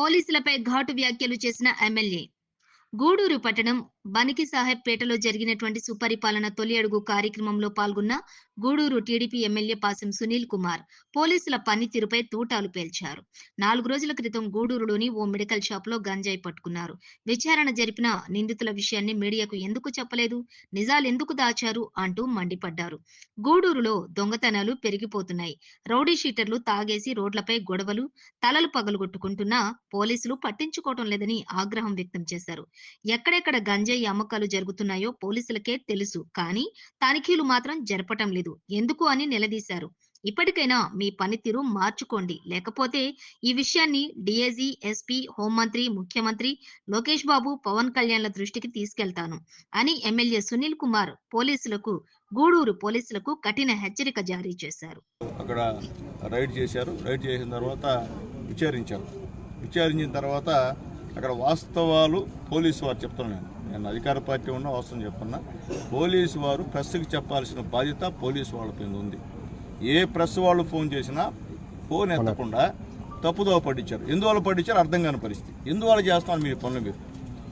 పోలీసులపై ఘాటు వ్యాఖ్యలు చేసిన ఎమ్మెల్యే. గూడూరు పట్టణం బనికి సాహెబ్ పేటలో జరిగినటువంటి సుపరిపాలన తొలి అడుగు కార్యక్రమంలో పాల్గొన్న గూడూరు టీడీపీ ఎమ్మెల్యే పాసం సునీల్ కుమార్ పోలీసుల పనితీరుపై తూటాలు పేల్చారు. నాలుగు రోజుల క్రితం గూడూరులోని ఓ మెడికల్ షాప్లో గంజాయి పట్టుకున్నారు. విచారణ జరిపిన నిందితుల విషయాన్ని మీడియాకు ఎందుకు చెప్పలేదు? నిజాలు ఎందుకు దాచారు? అంటూ మండిపడ్డారు. గూడూరులో దొంగతనాలు పెరిగిపోతున్నాయి. రౌడీ షీటర్లు తాగేసి రోడ్లపై గొడవలు తలలు పగలగొట్టుకుంటున్నా పోలీసులు పట్టించుకోవటం లేదని ఆగ్రహం వ్యక్తం చేశారు. ఎక్కడెక్కడ గంజాయి అమ్మకాలు జరుగుతున్నాయో పోలీసులకే తెలుసు. కానీ తనిఖీలు మాత్రం జరపటం లేదు. ఎందుకు అని నిలదీశారు. ఇప్పటికైనా మీ పనితీరు మార్చుకోండి. లేకపోతే ఈ విషయాన్ని డిఐజీ ఎస్పీ హోంమంత్రి ముఖ్యమంత్రి లోకేష్ బాబు పవన్ కళ్యాణ్ల దృష్టికి తీసుకెళ్తాను అని ఎమ్మెల్యే సునీల్ కుమార్ పోలీసులకు గూడూరు పోలీసులకు కఠిన హెచ్చరిక జారీ చేశారు. అక్కడ రైడ్ చేశారు. రైడ్ చేసిన తర్వాత విచారించారు. విచారించిన తర్వాత అక్కడ వాస్తవాలు పోలీసు వారు చెప్తున్నాను నేను అధికార పార్టీ ఉన్న వాస్తవం చెప్తున్నా పోలీసు వారు ప్రెస్కి చెప్పాల్సిన బాధ్యత పోలీసు వాళ్ళ పైన ఉంది. ఏ ప్రెస్ వాళ్ళు ఫోన్ చేసినా ఫోన్ ఎత్తకుండా తప్పుదో పట్టించారు. ఎందువల్ల పట్టించారు? అర్థం కాని పరిస్థితి. ఎందువల్ల చేస్తున్నారు మీ పనులు మీరు?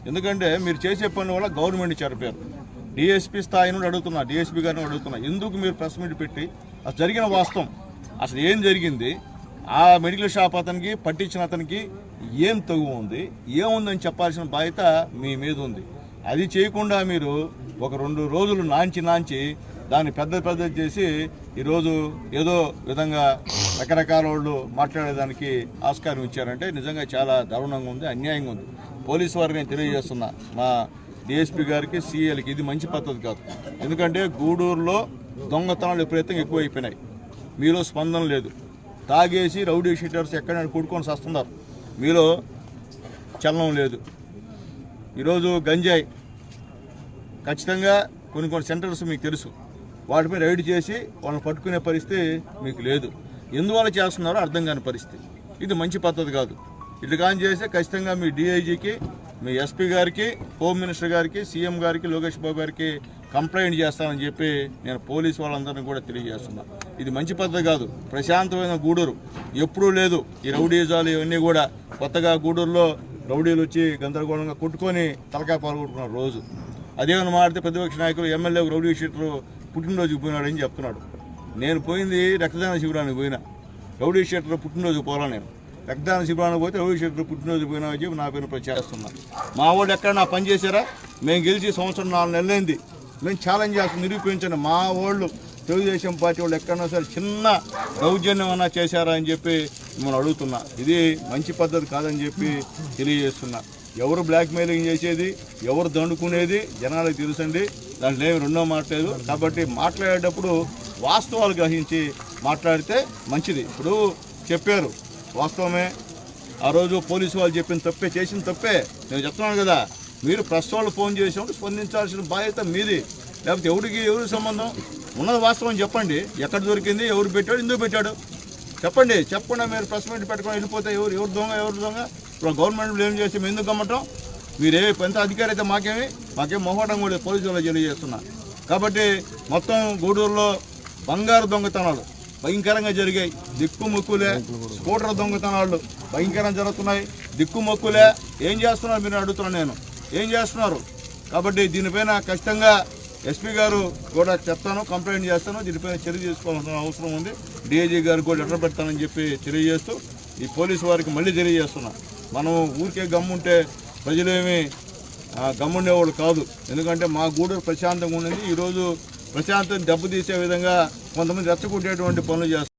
ఎందుకంటే మీరు చేసే పనుల వల్ల గవర్నమెంట్ చెరిపారు. డిఎస్పీ స్థాయి నుండి అడుగుతున్నా డిఎస్పీ గారిని అడుగుతున్నా ఎందుకు మీరు ప్రెస్ మీట్ పెట్టి? అసలు జరిగిన వాస్తవం. అసలు ఏం జరిగింది? ఆ మెడికల్ షాప్ అతనికి పట్టించిన అతనికి ఏం తగు ఉంది? ఏముందని చెప్పాల్సిన బాధ్యత మీ మీద ఉంది. అది చేయకుండా మీరు ఒక రెండు రోజులు నాంచి నాంచి దాన్ని పెద్ద పెద్ద చేసి ఈరోజు ఏదో విధంగా రకరకాల వాళ్ళు మాట్లాడేదానికి ఆస్కారం ఇచ్చారంటే నిజంగా చాలా దారుణంగా ఉంది అన్యాయంగా ఉంది. పోలీసు వారిని నేను తెలియజేస్తున్నా. మా డిఎస్పీ గారికి సీఎల్కి ఇది మంచి పద్ధతి కాదు. ఎందుకంటే గూడూరులో దొంగతనాలు విపరీతంగా ఎక్కువైపోయినాయి మీలో స్పందన లేదు. తాగేసి రౌడీ షీటర్స్ ఎక్కడైనా కూడుకొని వస్తున్నారు మీలో చలనం లేదు. ఈరోజు గంజాయి ఖచ్చితంగా కొన్ని కొన్ని సెంటర్స్ మీకు తెలుసు. వాటిపై రైడ్ చేసి వాళ్ళని పట్టుకునే పరిస్థితి మీకు లేదు. ఎందువల్ల చేస్తున్నారో అర్థం కాని పరిస్థితి. ఇది మంచి పద్ధతి కాదు. ఇట్లా కాని చేస్తే ఖచ్చితంగా మీ డిఐజీకి మీ ఎస్పీ గారికి హోమ్ మినిస్టర్ గారికి సీఎం గారికి లోకేష్ బాబు గారికి కంప్లైంట్ చేస్తానని చెప్పి నేను పోలీస్ వాళ్ళందరినీ కూడా తెలియజేస్తున్నా. ఇది మంచి పద్ధతి కాదు. ప్రశాంతమైన గూడూరు. ఎప్పుడూ లేదు ఈ రౌడీజాలు ఇవన్నీ కూడా కొత్తగా గూడూరులో రౌడీలు వచ్చి గందరగోళంగా కొట్టుకొని తలకాయ పాల్గొట్టుకున్నారు రోజు. అదేమన్నా మాడితే ప్రతిపక్ష నాయకులు ఎమ్మెల్యే రౌడీ షీటర్ పుట్టినరోజుకి పోయినాడని చెప్తున్నాడు. నేను పోయింది రక్తదాన శిబిరానికి పోయినా. రౌడీ షీటర్ పుట్టినరోజు పోలా నేను. రక్తదాన శిబిరానికి పోతే రౌడీ షీటర్ పుట్టినరోజు పోయినా అని చెప్పి నా పేరు ప్రచారిస్తున్నా మా వాళ్ళు ఎక్కడ నా పని చేశారా? మేము గెలిచి సంవత్సరం నాలుగు నెలలైంది. మేము ఛాలెంజ్ చేస్తాం నిరూపించండి. మా వాళ్ళు తెలుగుదేశం పార్టీ వాళ్ళు ఎక్కడన్నా సరే చిన్న దౌర్జన్యం అన్నా చేశారా అని చెప్పి మిమ్మల్ని అడుగుతున్నా. ఇది మంచి పద్ధతి కాదని చెప్పి తెలియజేస్తున్నా. ఎవరు బ్లాక్ మెయిలింగ్ చేసేది ఎవరు దండుకునేది జనాలకు తెలుసండి. దాంట్లో ఏమి రెండో మాట్లాడు కాబట్టి మాట్లాడేటప్పుడు వాస్తవాలు గ్రహించి మాట్లాడితే మంచిది. ఇప్పుడు చెప్పారు వాస్తవమే. ఆ రోజు పోలీసు వాళ్ళు చెప్పిన తప్పే చేసిన తప్పే. నేను చెప్తున్నాను కదా మీరు ప్రెస్ వాళ్ళు ఫోన్ చేసినప్పుడు స్పందించాల్సిన బాధ్యత మీది. లేకపోతే ఎవరికి ఎవరి సంబంధం? ఉన్నది వాస్తవం చెప్పండి. ఎక్కడ దొరికింది ఎవరు పెట్టాడు ఎందుకు పెట్టాడు? చెప్పండి. చెప్పకుండా మీరు ప్రెస్ మీట్ పెట్టుకొని వెళ్ళిపోతే ఎవరు ఎవరు దొంగ ఎవరు దొంగ? ఇప్పుడు గవర్నమెంట్ బ్లేమ్ చేసి మేము ఎందుకు గమ్మటం మీరే ఎంత అధికారి అయితే మాకేమి? మాకేం మొహటం కూడా పోలీసు వాళ్ళు తెలియజేస్తున్నా. కాబట్టి మొత్తం గూడూరులో బంగారు దొంగతనాలు భయంకరంగా జరిగాయి. దిక్కుముక్కులే స్కూటర్ దొంగతనాలు భయంకరంగా జరుగుతున్నాయి. దిక్కుమొక్కులే ఏం చేస్తున్నారు మీరు అడుగుతున్నాను నేను. ఏం చేస్తున్నారు? కాబట్టి దీనిపైన ఖచ్చితంగా ఎస్పీ గారు కూడా చెప్తాను కంప్లైంట్ చేస్తాను. దీనిపైన చర్య తీసుకోవాల్సిన అవసరం ఉంది. డీఐజీ గారు కూడా లెటర్ పెడతానని చెప్పి తెలియజేస్తూ ఈ పోలీసు వారికి మళ్ళీ తెలియజేస్తున్నాను మనం ఊరికే గమ్ముంటే ప్రజలేమి ఆ, గమ్ముండేవాళ్ళు కాదు. ఎందుకంటే మా గూడూరు ప్రశాంతంగా ఉండింది ఈరోజు ప్రశాంతం దెబ్బతీసే విధంగా కొంతమంది రెచ్చగొట్టేటువంటి పనులు చేస్తారు